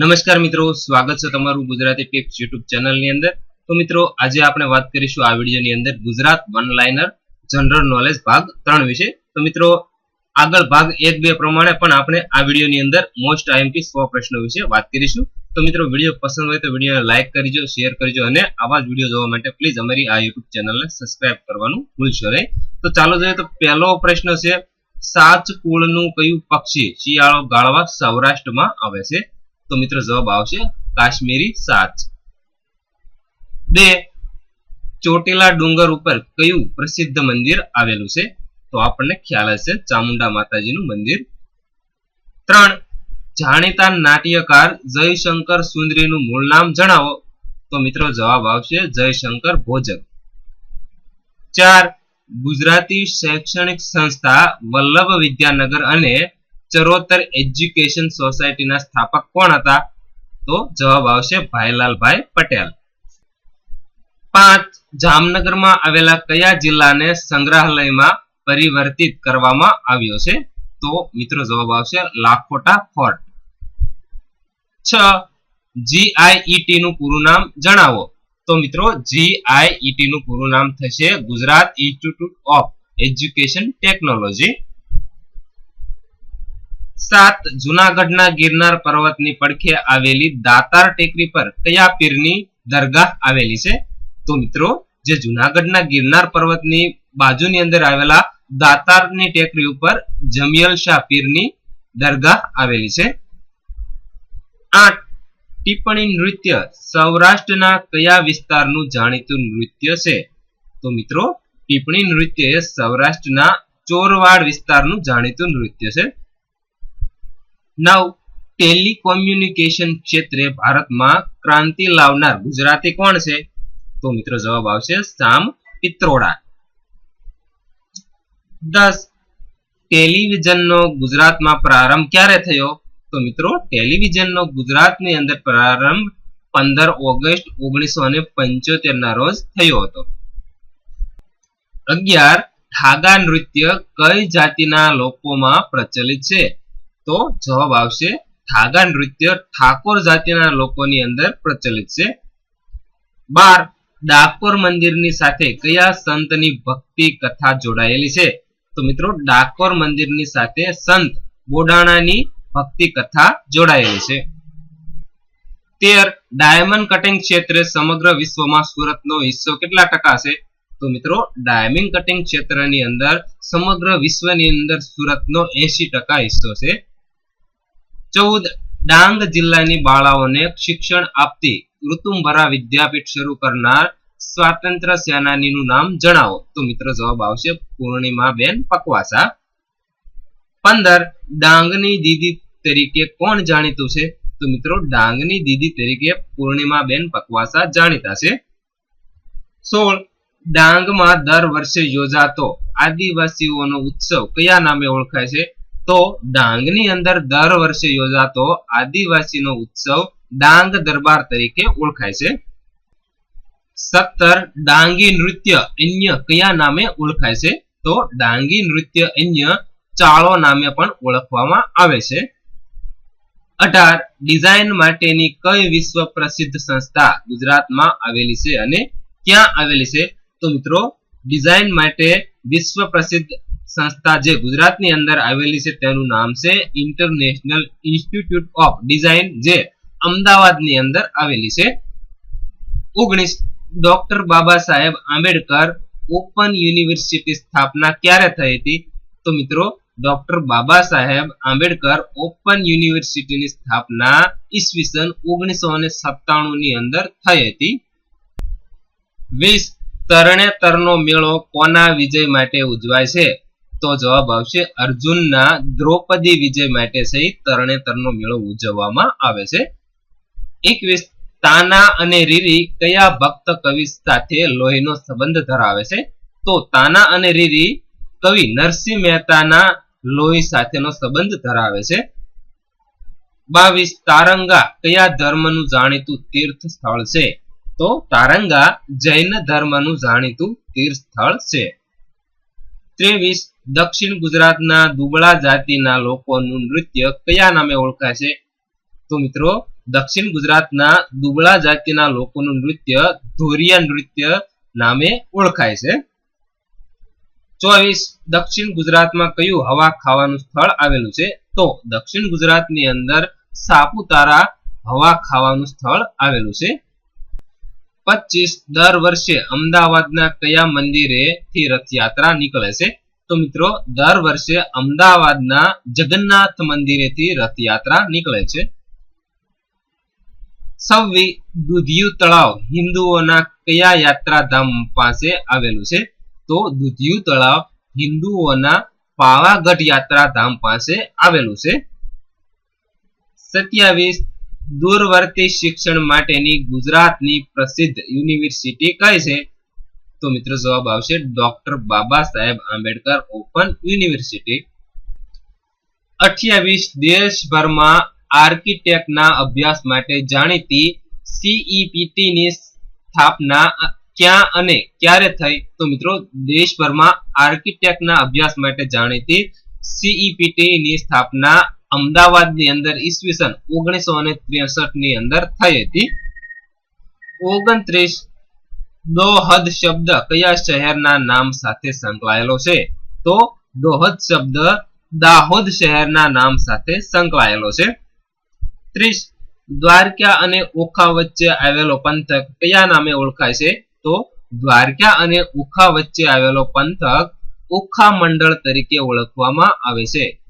નમસ્કાર મિત્રો, સ્વાગત છે તમારું ગુજરાતી ટિપ્સ યુટ્યુબ ચેનલની અંદર. તો મિત્રો, આજે આપણે વાત કરીશું આ વિડીયોની અંદર Gujarat one liner general knowledge ભાગ ત્રણ વિશે. તો મિત્રો, આગળ ભાગ એક બે પ્રમાણે પણ આપણે આ વિડીયોની અંદર મોસ્ટ આઈએમપી સો પ્રશ્નો વિશે વાત કરીશું. તો મિત્રો, વીડિયો પસંદ હોય તો વિડીયોને લાઇક કરજો શેર કરજો અને આવા જ વીડિયો જોવા માટે પ્લીઝ અમારી આ યુટ્યુબ ચેનલને સબસ્ક્રાઇબ કરવાનું ભૂલશો નહીં. તો ચાલો જોઈએ તો પહેલો પ્રશ્ન છે સાચ કુળનું કયું પક્ષી શિયાળો ગાળવા સૌરાષ્ટ્રમાં આવે છે? તો મિત્રો જવાબ આવશે કાશ્મીરી સાચ બે, ચોટીલા ડુંગર ઉપર કયું પ્રસિદ્ધ મંદિર આવેલું છે? તો આપણને ખ્યાલ હશે ચામુંડા માતાજીનું મંદિર. ત્રણ, જાણીતા નાટ્યકાર જયશંકર સુંદરીનું મૂળ નામ જણાવો. તો મિત્રો જવાબ આવશે જયશંકર ભોજક. ચાર, ગુજરાતી શૈક્ષણિક સંસ્થા વલ્લભ વિદ્યાનગર અને ચરોતર એજ્યુકેશન સોસાયટીના સ્થાપક કોણ હતા? તો જવાબ આવશે ભાઈલાલભાઈ પટેલ. પાંચ, જામનગરમાં આવેલા કયા જિલ્લાને સંગ્રહાલયમાં પરિવર્તિત કરવામાં આવ્યો છે? તો મિત્રો જવાબ આવશે લાખોટા ફોર્ટ. છ જીઆઈઈટી નું પૂરું નામ જણાવો. તો મિત્રો જીઆઈઈટી નું પૂરું નામ થશે Gujarat Institute of Education Technology. સાત જુનાગઢના ગિરનાર પર્વતની પડખે આવેલી દાતાર ટેકરી પર કયા પીરની દરગાહ આવેલી છે? તો મિત્રો, જે જુનાગઢના ગિરનાર પર્વતની બાજુની અંદર આવેલા દાતારની ટેકરી ઉપર જમિયલ શાહ પીરની દરગાહ આવેલી છે. આઠ, ટિપ્પણી નૃત્ય સૌરાષ્ટ્રના કયા વિસ્તારનું જાણીતું નૃત્ય છે? તો મિત્રો, ટિપ્પણી નૃત્ય એ સૌરાષ્ટ્રના ચોરવાડ વિસ્તારનું જાણીતું નૃત્ય છે. નવ, ટેલિકોમ્યુનિકેશન ક્ષેત્રે ભારતમાં ક્રાંતિ લાવનાર ગુજરાતી કોણ છે? તો મિત્રો જવાબ આવશે સામ પિત્રોડા. દસ, ટેલિવિઝનનો ગુજરાતમાં પ્રારંભ ક્યારે થયો? તો મિત્રો ટેલિવિઝનનો ગુજરાતની અંદર પ્રારંભ પંદર ઓગસ્ટ ઓગણીસો ને પંચોતેર ના રોજ થયો હતો. અગિયાર ઠાગા નૃત્ય કઈ જાતિના લોકોમાં પ્રચલિત છે? તો જવાબ આવશે થાગા નૃત્ય ઠાકોર જાતિના લોકોની અંદર પ્રચલિત છે. બાર, ડાકોર મંદિરની સાથે કયા સંતની ભક્તિ કથા જોડાયેલી છે? તો મિત્રો, ડાકોર મંદિરની સાથે સંત બોડાણાની ભક્તિ કથા જોડાયેલી છે. તેર, ડાયમંડ કટિંગ ક્ષેત્રે સમગ્ર વિશ્વમાં સુરતનો હિસ્સો કેટલા ટકા છે? તો મિત્રો, ડાયમંડ કટિંગ ક્ષેત્રની અંદર સમગ્ર વિશ્વની અંદર સુરતનો એસી ટકા હિસ્સો છે. ચૌદ ડાંગ જિલ્લાની બાળાઓને શિક્ષણ આપતી ઋતુંભરા વિદ્યાપીઠ શરૂ કરનાર સ્વાતંત્ર્ય સેનાનીનું નામ જણાવો. તો મિત્રો જવાબ આવશે પૂર્ણિમાબેન પકવાસા. પંદર, ડાંગની દીદી તરીકે કોણ જાણીતું છે? તો મિત્રો ડાંગની દીદી તરીકે પૂર્ણિમાબેન પકવાસા જાણીતા છે. સોળ, ડાંગમાં દર વર્ષે યોજાતો આદિવાસીઓનો ઉત્સવ કયા નામે ઓળખાય છે? તો ડાંગની અંદર દર વર્ષે યોજાતો આદિવાસીનો ઉત્સવ ડાંગ દરબાર તરીકે ઓળખાય છે. સત્તર ડાંગી નૃત્ય અન્ય કયા નામે ઓળખાય છે? તો ડાંગી નૃત્ય અન્ય ચાળો નામે પણ ઓળખવામાં આવે છે. અઢાર ડિઝાઇન માટેની કઈ વિશ્વ પ્રસિદ્ધ સંસ્થા ગુજરાતમાં આવેલી છે અને ક્યાં આવેલી છે? તો મિત્રો, ડિઝાઇન માટે વિશ્વ પ્રસિદ્ધ સંસ્થા જે ગુજરાતની અંદર આવેલી છે તેનું નામ છે ઇન્ટરનેશનલ ઇન્સ્ટિટ્યૂટ ઓફ ડિઝાઇન જે અમદાવાદની અંદર આવેલી છે. ઓગણીસ doctor Baba Saheb Ambedkar open university સ્થાપના ક્યારે થઈ હતી? તો મિત્રો, ડોક્ટર બાબા સાહેબ આંબેડકર ઓપન યુનિવર્સિટીની સ્થાપના ઈસવીસન ઓગણીસો ને સત્તાણું ની અંદર થઈ હતી. વીસ તરણેતરનો મેળો કોના વિજય માટે ઉજવાય છે? તો જવાબ આવશે અર્જુનના દ્રૌપદી વિજય માટે સહિત તરણેતરનો મેળો ઉજવવામાં આવે છે. એકવીસ તાના અને રીરી કયા ભક્ત કવિ સાથે લોહીનો સંબંધ ધરાવે છે? તો તાના અને રીરી કવિ નરસિંહ મહેતાના લોહી સાથેનો સંબંધ ધરાવે છે. બાવીસ તારંગા કયા ધર્મનું જાણીતું તીર્થ સ્થળ છે? તો તારંગા જૈન ધર્મનું જાણીતું તીર્થ સ્થળ છે. ત્રેવીસ દક્ષિણ ગુજરાતના દુબળા જાતિના લોકોનું નૃત્ય કયા નામે ઓળખાય છે? તો મિત્રો, દક્ષિણ ગુજરાતના દુબળા જાતિના લોકોનું નૃત્ય ધોરિયા નૃત્ય નામે ઓળખાય છે. ચોવીસ, દક્ષિણ ગુજરાતમાં કયું હવા ખાવાનું સ્થળ આવેલું છે? તો દક્ષિણ ગુજરાતની અંદર સાપુતારા હવા ખાવાનું સ્થળ આવેલું છે. પચીસ, દર વર્ષે અમદાવાદના કયા મંદિરે થી રથયાત્રા નીકળે છે? તો મિત્રો, દર વર્ષે અમદાવાદના જગન્નાથ મંદિરેથી રથયાત્રા નીકળે છે. સવ્વી દુધિયું તળાવ હિન્દુઓના કયા યાત્રાધામ પાસે આવેલું છે? તો દુધિયું તળાવ હિન્દુઓના પાવાગઢ યાત્રાધામ પાસે આવેલું છે. સત્યાવીસ દૂરવર્તી શિક્ષણ માટેની ગુજરાતની પ્રસિદ્ધ યુનિવર્સિટી કઈ છે? તો મિત્રો જવાબ આવશે doctor Baba Saheb Ambedkar open university અઠ્યાવીસ દેશભરમાં આર્કિટેક્ટના અભ્યાસ માટે જાણીતી સીઈપીટી ની સ્થાપના ક્યાં અને ક્યારે થઈ? તો મિત્રો દેશભરમાં આર્કિટેક્ટના અભ્યાસ માટે જાણીતી સીઈપીટી ની સ્થાપના અમદાવાદની અંદર ઈસવીસન ઓગણીસો ની અંદર થઈ હતી. ઓગણત્રીસ દોહદ શબ્દ કયા શહેરના નામ સાથે સંકળાયેલો છે? તો દોહદ શબ્દ દાહોદ શહેરના નામ સાથે સંકળાયેલો છે. ત્રીસ, દ્વારકા અને ઓખા વચ્ચે આવેલો પંથક કયા નામે ઓળખાય છે? તો દ્વારકા અને ઓખા વચ્ચે આવેલો પંથક ઓખા મંડળ તરીકે ઓળખવામાં આવે છે.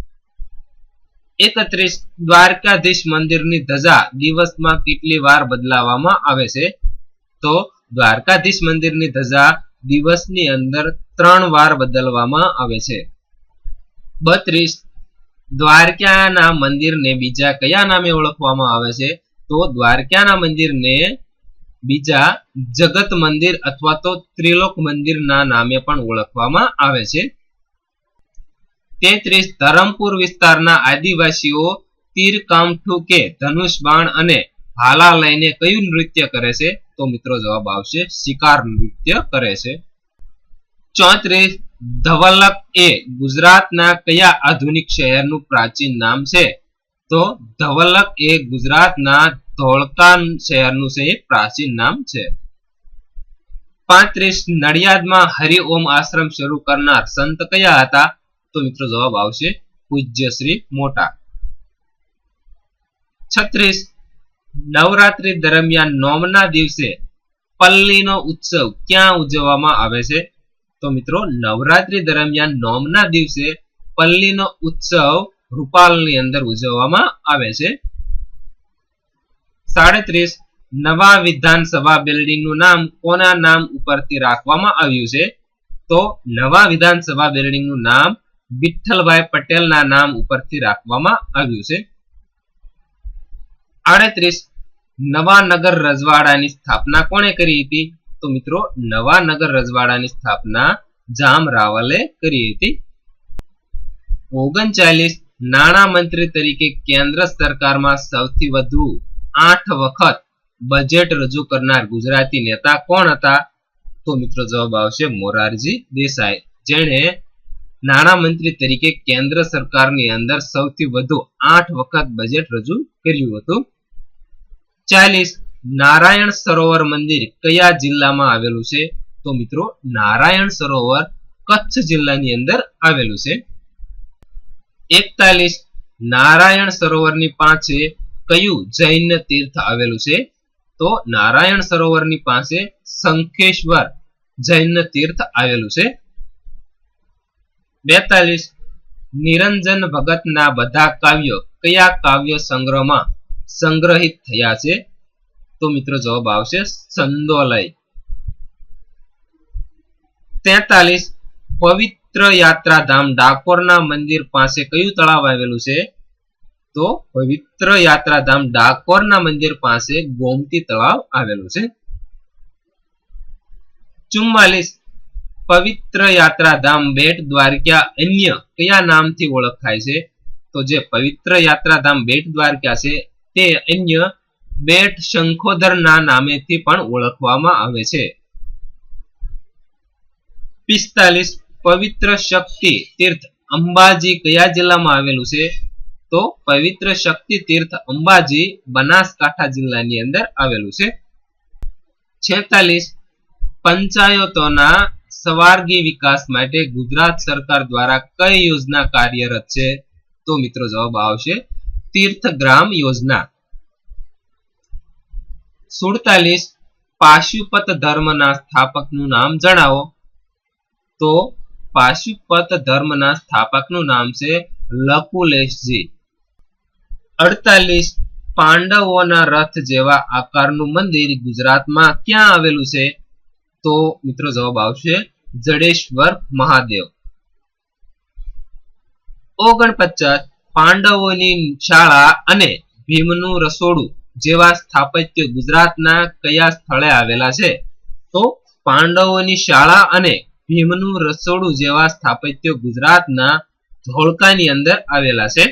એકત્રીસ, દ્વારકાધીશ મંદિરની ધજા દિવસમાં કેટલી વાર બદલાવવામાં આવે છે? તો દ્વારકાધીશ મંદિરની ધજા દિવસની અંદર ત્રણ વાર બદલવામાં આવે છે. બત્રીસ, દ્વારકાના મંદિરને બીજા કયા નામે ઓળખવામાં આવે છે? તો દ્વારકાના મંદિરને બીજા જગત મંદિર અથવા તો ત્રિલોક મંદિરના નામે પણ ઓળખવામાં આવે છે. તેત્રીસ, ધરમપુર વિસ્તારના આદિવાસીઓ તીર કામઠું કે ધનુષ બાણ અને ભાલા લઈને કયું નૃત્ય કરે છે? તો મિત્રો જવાબ આવશે શિકાર નૃત્ય કરે છે. ચોત્રીસ ધવલક એ ગુજરાતના કયા આધુનિક શહેરનું પ્રાચીન નામ છે? તો ધવલક એ ગુજરાતના ધોળકા શહેરનું છે, એ પ્રાચીન નામ છે. પાંત્રીસ નડિયાદમાં હરિઓમ આશ્રમ શરૂ કરનાર સંત કયા હતા? તો મિત્રો જવાબ આવશે પૂજ્ય શ્રી મોટા. છત્રીસ નવરાત્રી દરમિયાન નોમના દિવસે પલ્લીનો ઉત્સવ ક્યાં ઉજવવામાં આવે છે? તો મિત્રો, નવરાત્રી દરમિયાન નોમના દિવસે પલ્લીનો ઉત્સવ રૂપાલની અંદર ઉજવવામાં આવે છે. સાડત્રીસ, નવા વિધાનસભા બિલ્ડિંગનું નામ કોના નામ ઉપરથી રાખવામાં આવ્યું છે? તો નવા વિધાનસભા બિલ્ડિંગનું નામ વિઠ્ઠલભાઈ પટેલના નામ ઉપરથી રાખવામાં આવ્યું છે. આડત્રીસ નવા નગર રજવાડાની સ્થાપના કોણે કરી હતી? તો મિત્રો, નવા નગર રજવાડાની સ્થાપના જામ રાવલે કરી હતી. ઓગણચાલીસ નાણા મંત્રી તરીકે કેન્દ્ર સરકારમાં સૌથી વધુ આઠ વખત બજેટ રજૂ કરનાર ગુજરાતી નેતા કોણ હતા? તો મિત્રો, જવાબ આવશે મોરારજી દેસાઈ. જેણે નાણા મંત્રી તરીકે કેન્દ્ર સરકારની અંદર સૌથી વધુ આઠ વખત બજેટ રજૂ કર્યું હતું. ચાલીસ નારાયણ સરોવર મંદિર કયા જિલ્લામાં આવેલું છે? તો મિત્રો, નારાયણ સરોવર કચ્છ જિલ્લાની અંદર આવેલું છે. એકતાલીસ નારાયણ સરોવરની પાસે કયું જૈન તીર્થ આવેલું છે? તો નારાયણ સરોવરની પાસે શંખેશ્વર જૈન તીર્થ આવેલું છે. બેતાલીસ નિરંજન ભગતના બધા કાવ્યો કયા કાવ્ય સંગ્રહમાં સંગ્રહિત થયા છે. તો મિત્રો જવાબ આવશે સંદોલય. તેતાલીસ, પવિત્ર યાત્રાધામ ડાકોરના મંદિર પાસે કયું તળાવ આવેલું છે? તો પવિત્ર યાત્રાધામ ડાકોરના મંદિર પાસે ગોમતી તળાવ આવેલું છે. ચુમ્માલીસ, પવિત્ર યાત્રાધામ બેટ દ્વારકા અન્ય કયા નામથી ઓળખાય છે? તો જે પવિત્ર યાત્રાધામ બેટ દ્વારકા છે તે અન્ય બેટ શંખોદરના નામેથી પણ ઓળખવામાં આવે છે. પિસ્તાલીસ, પવિત્ર શક્તિ તીર્થ અંબાજી કયા જિલ્લામાં આવેલું છે? તો પવિત્ર શક્તિ તીર્થ અંબાજી બનાસકાંઠા જિલ્લાની અંદર આવેલું છે. છેતાલીસ, પંચાયતોના સવારગી વિકાસ માટે ગુજરાત સરકાર દ્વારા કઈ યોજના કાર્યરત છે? તો મિત્રો જવાબ આવશે તીર્થગ્રામ યોજના. સુડતાલીસ પાશુપત ધર્મના સ્થાપકનું નામ જણાવો. તો પાશુપત ધર્મના સ્થાપકનું નામ છે લકુલેશજી અડતાલીસ પાંડવોના રથ જેવા આકારનું મંદિર ગુજરાતમાં ક્યાં આવેલું છે? તો મિત્રો જવાબ આવશે જડેશ્વર મહાદેવ. ઓગણપચાસ પાંડવોની શાળા અને ભીમનું રસોડું જેવા સ્થાપત્ય ગુજરાતના કયા સ્થળે આવેલા છે? તો પાંડવોની શાળા અને ભીમનું રસોડું જેવા સ્થાપત્ય ગુજરાતના ધોળકાની અંદર આવેલા છે.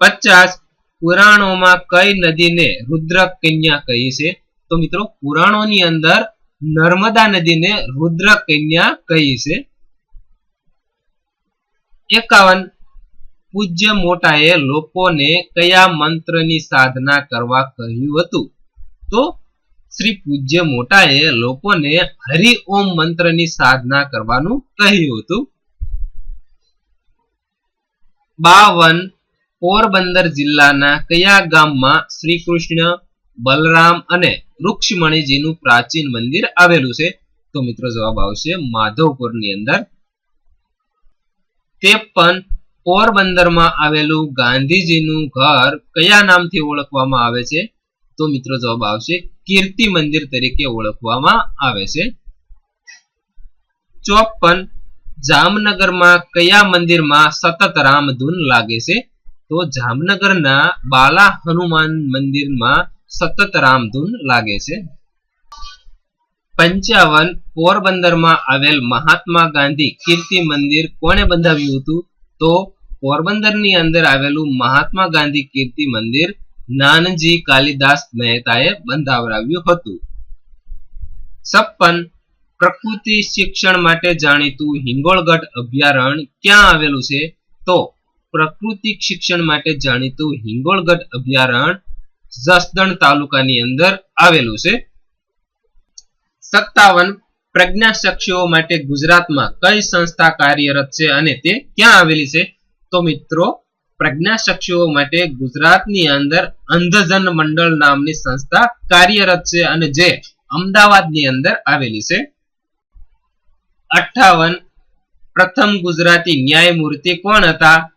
પચાસ, પુરાણોમાં કઈ નદીને રુદ્ર કન્યા કહી છે? તો મિત્રો પુરાણોની અંદર નર્મદા નદીને રુદ્ર કન્યા કહી છે. એકાવન. પૂજ્ય મોટાએ લોકોને કયા મંત્રની સાધના કરવા કહ્યું હતું? તો શ્રી પૂજ્ય મોટાએ લોકોને હરિ ઓમ મંત્રની સાધના કરવાનું કહ્યું હતું. બાવન. પોરબંદર જિલ્લાના કયા ગામમાં શ્રી કૃષ્ણ, બલરામ અને રૂક્ષ્મણીજીનું પ્રાચીન મંદિર આવેલું છે? તો મિત્રો જવાબ આવશે માધવપુરની અંદર. ત્રેપન પોરબંદરમાં આવેલું ગાંધીજીનું ઘર કયા નામથી ઓળખવામાં આવે છે? તો મિત્રો જવાબ આવશે, કીર્તિ મંદિર તરીકે ઓળખવામાં આવે છે. ચોપન, જામનગરમાં કયા મંદિરમાં સતત રામધૂન લાગે છે? તો જામનગરના બાલા હનુમાન મંદિરમાં સતત રામધૂન લાગે છે. પંચાવન પોરબંદરમાં આવેલ મહાત્મા ગાંધી કીર્તિ મંદિર કોણે બંધાવ્યું હતું? તો પોરબંદરની અંદર આવેલું મહાત્મા ગાંધી કીર્તિ મંદિર નાનજી કાલિદાસ મહેતાએ બંધાવરાવ્યું હતું. છપ્પન, પ્રકૃતિ શિક્ષણ માટે જાણીતું હિંગોળગઢ અભયારણ્ય ક્યાં આવેલું છે? તો પ્રકૃતિ શિક્ષણ માટે જાણીતું હિંગોળગઢ અભયારણ્ય જસદણ તાલુકાની અંદર આવેલું છે. સત્તાવન પ્રજ્ઞાચક્ષુઓ માટે ગુજરાતમાં કઈ સંસ્થા કાર્યરત છે અને તે ક્યાં આવેલી છે? તો મિત્રો પ્રજ્ઞાચક્ષુઓ માટે ગુજરાતની અંદર અંધજન મંડળ નામની સંસ્થા કાર્યરત છે અને જે અમદાવાદની અંદર આવેલી છે. અઠાવન પ્રથમ ગુજરાતી ન્યાયમૂર્તિ કોણ હતા?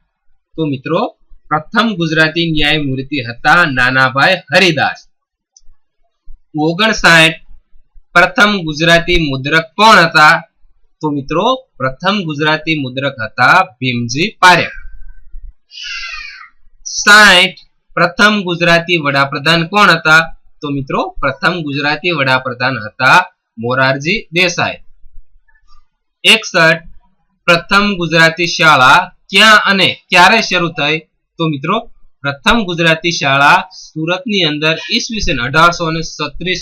તો મિત્રો, પ્રથમ ગુજરાતી ન્યાયમૂર્તિ હતા નાનાભાઈ હરિદાસ. ઓગણસાઠ પ્રથમ ગુજરાતી મુદ્રક કોણ હતા? તો મિત્રો, પ્રથમ ગુજરાતી મુદ્રક હતા ભીમજી પારેખ. સાઠ પ્રથમ ગુજરાતી વડાપ્રધાન કોણ હતા? તો મિત્રો, પ્રથમ ગુજરાતી વડાપ્રધાન હતા મોરારજી દેસાઈ. એકસઠ, પ્રથમ ગુજરાતી શાળા ક્યાં અને ક્યારે શરૂ થઈ? તો મિત્રો પ્રથમ ગુજરાતી શાળા સુરતની અંદર ઈસવીસન અઢારસો ને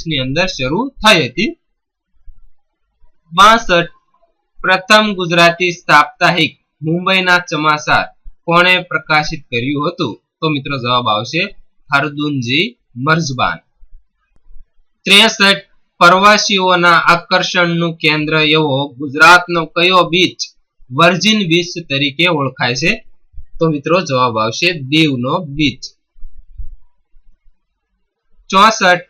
ની અંદર શરૂ થઈ હતી. બાસઠ પ્રથમ ગુજરાતી સાપ્તાહિક મુંબઈના ચમાસાર કોણે પ્રકાશિત કર્યું હતું? તો મિત્રો જવાબ આવશે હરદુનજી મર્જબાન. ત્રેસઠ પ્રવાસીઓના આકર્ષણનું કેન્દ્ર એવો ગુજરાતનો કયો બીચ વર્જિન બીચ તરીકે ઓળખાય છે? તો મિત્રો જવાબ આવશે દીવનો બીચ. ચોસઠ,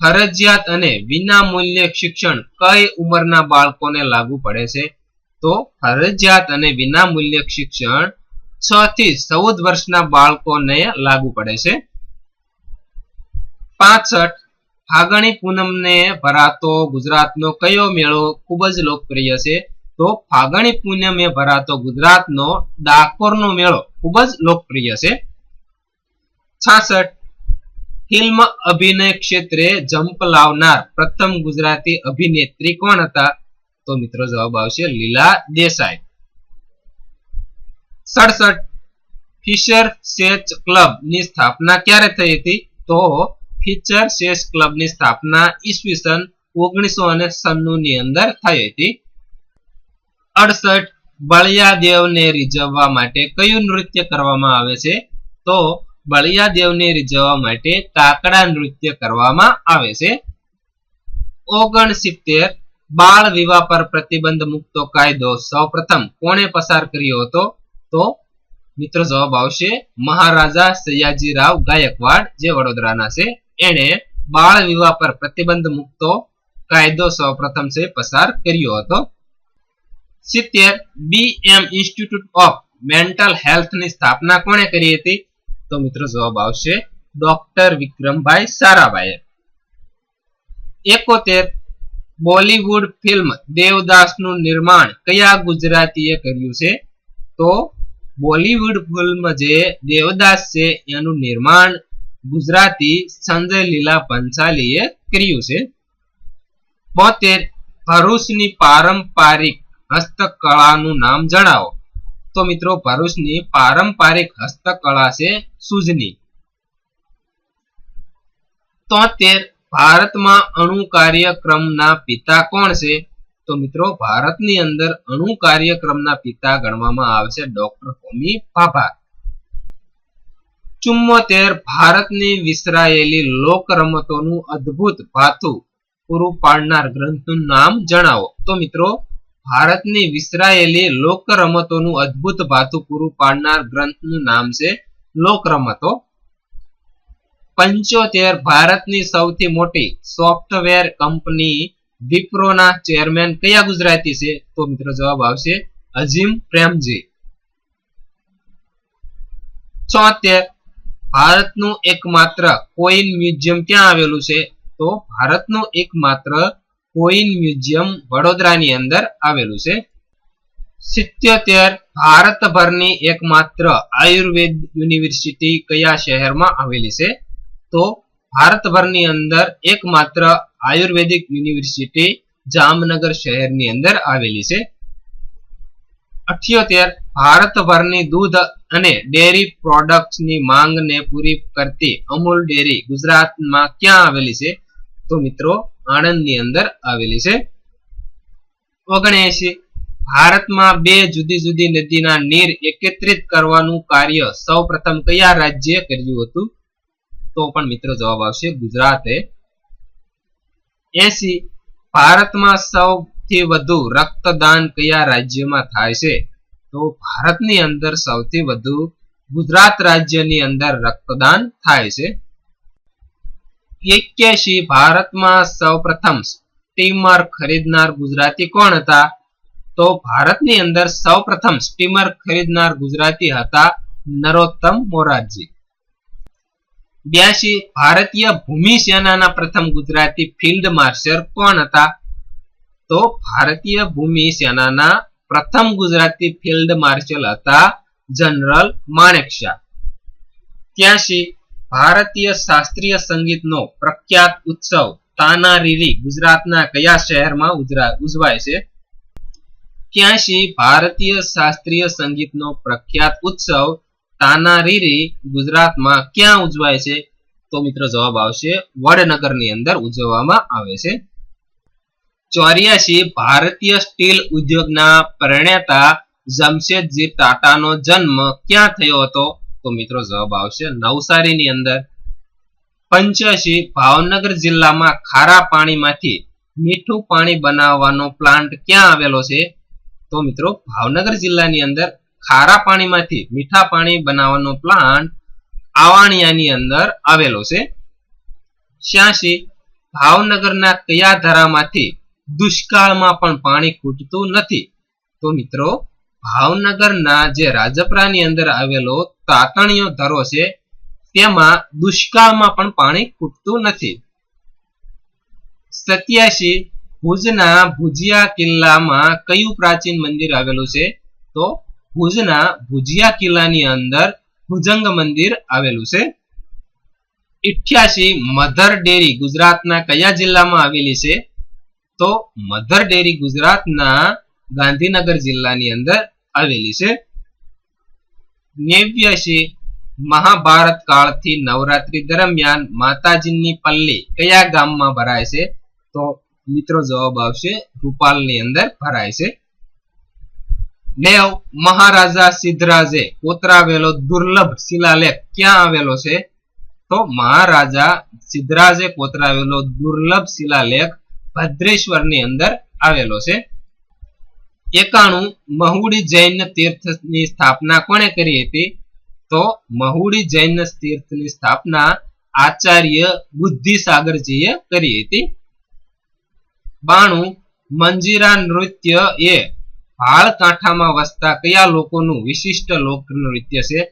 ફરજિયાત અને વિના મૂલ્ય શિક્ષણ કઈ ઉંમરના બાળકોને લાગુ પડે છે? તો ફરજિયાત અને વિના મૂલ્ય શિક્ષણ છ થી ચૌદ વર્ષના બાળકોને લાગુ પડે છે. પાસઠ, ફાગણી પૂનમને ભરાતો ગુજરાતનો કયો મેળો ખૂબ જ લોકપ્રિય છે? તો ફાગણી પૂનમે ભરાતો ગુજરાતનો ડાકોરનો મેળો ખૂબ જ લોકપ્રિય છે. છાસઠ, ફિલ્મ અભિનય ક્ષેત્રે જંપ લાવનાર પ્રથમ ગુજરાતી અભિનેત્રી કોણ હતા? તો મિત્રો જવાબ આવશે લીલા દેસાઈ. સડસઠ, ફિશર સેચ ક્લબની સ્થાપના ક્યારે થઈ હતી? તો ફિચર સેચ ક્લબની સ્થાપના ઈસવીસન ઓગણીસો અને સન્નુ ની અંદર થઈ હતી. અડસઠ બળિયાદેવને રીઝવવા માટે કયું નૃત્ય કરવામાં આવે છે? તો બળિયાદેવને રીઝવવા માટે કાકડા નૃત્ય કરવામાં આવે છે. ઓગણસિત્તેર બાળ વિવાહ પર પ્રતિબંધ મુક્તો કાયદો સૌપ્રથમ કોણે પસાર કર્યો હતો? તો મિત્રો જવાબ આવશે મહારાજા સયાજીરાવ ગાયકવાડ, જે વડોદરાના છે. એણે બાળ વિવાહ પર પ્રતિબંધ મુકતો કાયદો સૌપ્રથમ છે, પસાર કર્યો હતો. સિત્તેર B M institute of mental હેલ્થની સ્થાપના કોણે કરી હતી? તો મિત્રો જવાબ આવશે ડોક્ટર વિક્રમભાઈ સારાભાઈએ. એકોતેર બોલીવુડ ફિલ્મ દેવદાસનું નિર્માણ કયા ગુજરાતીએ કર્યું છે? તો બોલીવુડ ફિલ્મ જે દેવદાસ છે, એનું નિર્માણ ગુજરાતી સંજય લીલા પંચાલીએ કર્યું છે. બોતેર ભરૂચની પારંપરિક હસ્તકળાનું નામ જણાવો. તો મિત્રો, ભરૂચની પારંપરિક હસ્તકળા છે સુજની. તોતેર, ભારતમાં અણુ કાર્યક્રમના પિતા કોણ છે? તો મિત્રો, ભારતની અંદર અણુ કાર્યક્રમના પિતા ગણવામાં આવશે ડોક્ટર હોમી ભાભા. ચુમ્મોતેર, ભારતની વિસરાયેલી લોક રમતોનું અદ્ભુત ભાથું. પૂરું પાડનાર ગ્રંથનું નામ જણાવો. તો મિત્રો ભારતની વિસરાયેલી લોક રમતોનું અદ્ભુત ભાથું પૂરું પાડનાર ગ્રંથનું નામ છે લોક રમતો પંચોતેર ભારતની સૌથી મોટી સોફ્ટવેર કંપની વિપ્રોના ચેરમેન કયા ગુજરાતી છે? તો મિત્રો જવાબ આવશે અજીમ પ્રેમજી. ચોતેર ભારતનું એકમાત્ર કોઈન મ્યુઝિયમ ક્યાં આવેલું છે? તો ભારતનું એકમાત્ર કોઈન મ્યુઝિયમ વડોદરાની અંદર આવેલું છે. સિત્યોતેર ભારતભરની એકમાત્ર આયુર્વેદ યુનિવર્સિટી કયા શહેરમાં આવેલી છે? તો ભારતભરની અંદર એકમાત્ર આયુર્વેદિક યુનિવર્સિટી જામનગર શહેરની અંદર આવેલી છે. અઠ્યોતેર ભારતભરની દૂધ અને ડેરી પ્રોડક્ટ્સની માંગને પૂરી કરતી અમૂલ ડેરી ગુજરાતમાં ક્યાં આવેલી છે? તો મિત્રો આણંદની અંદર આવેલી છે. ઓગણએસી ભારતમાં બે જુદી જુદી નદીના નીર એકત્રિત કરવાનું કાર્ય સૌ પ્રથમ કયા રાજ્યે કર્યું હતું? તો પણ મિત્રો જવાબ આવશે ગુજરાતે. એસી ભારતમાં સૌથી વધુ રક્તદાન કયા રાજ્યમાં થાય છે? તો ભારતની અંદર સૌથી વધુ ગુજરાત રાજ્યની અંદર રક્તદાન થાય છે. એક્યાસી ભારતમાં સૌપ્રથમ સ્ટીમર ખરીદનાર ગુજરાતી કોણ હતા? તો ભારતની અંદર સૌપ્રથમ સ્ટીમર ખરીદનાર ગુજરાતી હતા નરોત્તમ મોરારજી. બ્યાસી ભારતીય ભૂમિ સેનાના પ્રથમ ગુજરાતી ફિલ્ડ માર્શલ કોણ હતા? તો ભારતીય ભૂમિ સેનાના પ્રથમ ગુજરાતી ફિલ્ડ માર્શલ હતા જનરલ માણેકશા ત્યાસી ભારતીય શાસ્ત્રીય સંગીતનો પ્રખ્યાત ઉત્સવ તાનારીરી ગુજરાતના કયા શહેરમાં ઉજવાય છે? ક્યાંશી ભારતીય શાસ્ત્રીય સંગીતનો પ્રખ્યાત ઉત્સવ તાનારીરી ગુજરાતમાં ક્યાં ઉજવાય છે? તો મિત્રો જવાબ આવશે વડનગરની અંદર ઉજવવામાં આવે છે. ચોર્યાસી ભારતીય સ્ટીલ ઉદ્યોગના પ્રણેતા જમશેદજી ટાટાનો જન્મ ક્યાં થયો હતો? તો મિત્રો જવાબ આવશે નવસારીની અંદર પંચ્યાસી ભાવનગર જિલ્લામાં ખારા પાણીમાંથી મીઠું પાણી બનાવવાનો પ્લાન્ટ ક્યાં આવેલો છે? તો મિત્રો ભાવનગર જિલ્લાની અંદર ખારા પાણીમાંથી મીઠા પાણી બનાવવાનો પ્લાન્ટ આવાણિયાની અંદર આવેલો છે. છ્યાસી ભાવનગરના કયા ધરામાંથી દુષ્કાળમાં પણ પાણી ખૂટતું નથી? તો મિત્રો ભાવનગરના જે રાજપરાની અંદર આવેલો તાતણીયો ધરો છે, તેમાં દુષ્કાળમાં પણ પાણી ખૂટતું નથી. સત્યાસી, ભુજના ભુજિયા કિલ્લામાં કયું પ્રાચીન મંદિર આવેલું છે? તો ભુજના ભુજિયા કિલ્લાની અંદર ભુજંગ મંદિર આવેલું છે. ઇઠ્યાસી, મધર ડેરી ગુજરાતના કયા જિલ્લામાં આવેલી છે? તો મધર ડેરી ગુજરાતના ગાંધીનગર જિલ્લાની અંદર આવેલી છે. નેવ્યાસી મહાભારત કાળથી નવરાત્રી દરમિયાન માતાજીની પલ્લી કયા ગામમાં ભરાય છે? તો મિત્રો જવાબ આવશે રૂપાલની અંદર ભરાય છે. નેવ મહારાજા સિદ્ધરાજે કોતરાવેલો દુર્લભ શિલાલેખ ક્યાં આવેલો છે? તો મહારાજા સિદ્ધરાજે કોતરાવેલો દુર્લભ શિલાલેખ ભદ્રેશ્વરની અંદર આવેલો છે. એકાણું મહુડી જૈન તીર્થની સ્થાપના કોણે કરી હતી? તો મહુડી જૈન તીર્થની સ્થાપના આચાર્ય બુદ્ધિસાગરજીએ કરી હતી. બાણું, મંજીરા નૃત્ય એ ભાળ કાંઠામાં વસતા કયા લોકોનું વિશિષ્ટ લોક નૃત્ય છે?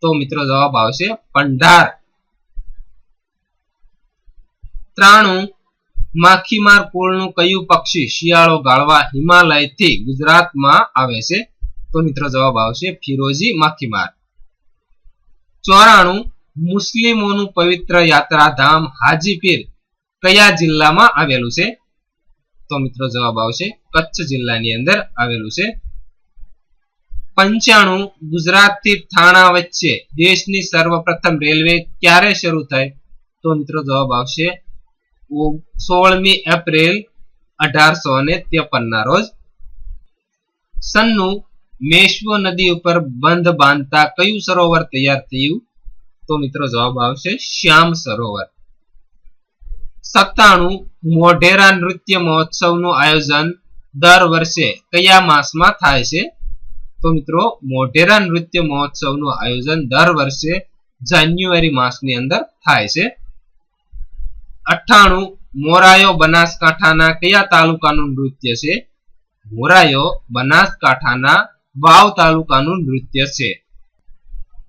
તો મિત્રો જવાબ આવશે પંઢાર. ત્રાણું માખીમાર કુળનું કયું પક્ષી શિયાળો ગાળવા હિમાલયથી ગુજરાતમાં આવે છે? તો મિત્રો જવાબ આવશે ફિરોજી માખીમાર. ચોરાણું, મુસ્લિમોનું પવિત્ર યાત્રાધામ હાજીપીર કયા જિલ્લામાં આવેલું છે? તો મિત્રો જવાબ આવશે કચ્છ જિલ્લાની અંદર આવેલું છે. પંચાણું ગુજરાતથી થાણા વચ્ચે દેશની સર્વપ્રથમ રેલવે ક્યારે શરૂ થઈ તો મિત્રો જવાબ આવશે સોળમી એપ્રિલ અઢારસો ને ત્રેપન ના રોજ સન્નુ મેશ્વ નદી ઉપર બંધ બાંધતા કયું સરોવર તૈયાર થયું? તો મિત્રો જવાબ આવશે શ્યામ સરોવર. સત્તાણું મોઢેરા નૃત્ય મહોત્સવનું આયોજન દર વર્ષે કયા માસમાં થાય છે? તો મિત્રો મોઢેરા નૃત્ય મહોત્સવનું આયોજન દર વર્ષે જાન્યુઆરી માસની અંદર થાય છે. અઠ્ઠાણું મોરાયો બનાસકાંઠાના કયા તાલુકાનું નૃત્ય છે? મોરાયો બનાસકાંઠાના વાવ તાલુકાનું નૃત્ય છે.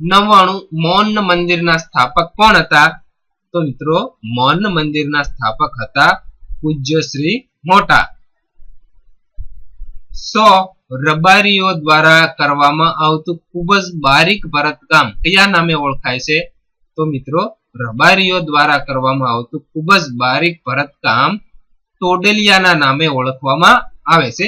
નવ્વાણું, મૌન મંદિરના સ્થાપક કોણ હતા? તો મિત્રો, મૌન મંદિરના સ્થાપક હતા પૂજ્ય શ્રી મોટા. સો, રબારીઓ દ્વારા કરવામાં આવતું ખૂબ જ બારીક ભરતકામ કયા નામે ઓળખાય છે? તો મિત્રો રબારીઓ દ્વારા કરવામાં આવતું ખૂબ જ બારીક ભરતકામ ટોડલિયાના નામે ઓળખવામાં આવે છે.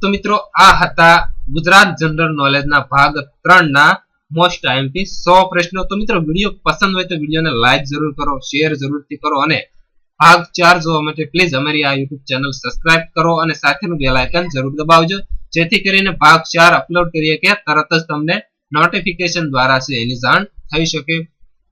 તો મિત્રો, આ હતા ગુજરાત જનરલ નોલેજના ભાગ ત્રણના મોસ્ટ આઈએમપી સો પ્રશ્નો. તો મિત્રો, વીડિયો પસંદ હોય તો વિડીયોને લાઈક જરૂર કરો શેર જરૂરથી કરો અને ભાગ ચાર જોવા માટે પ્લીઝ અમારી આ યુટ્યુબ ચેનલ સબસ્ક્રાઇબ કરો અને સાથેનું બેલ આઇકન જરૂર દબાવજો. જેથી કરીને ભાગ ચાર અપલોડ કરીએ કે તરત જ તમને નોટિફિકેશન દ્વારા છે, એની જાણ થઈ શકે.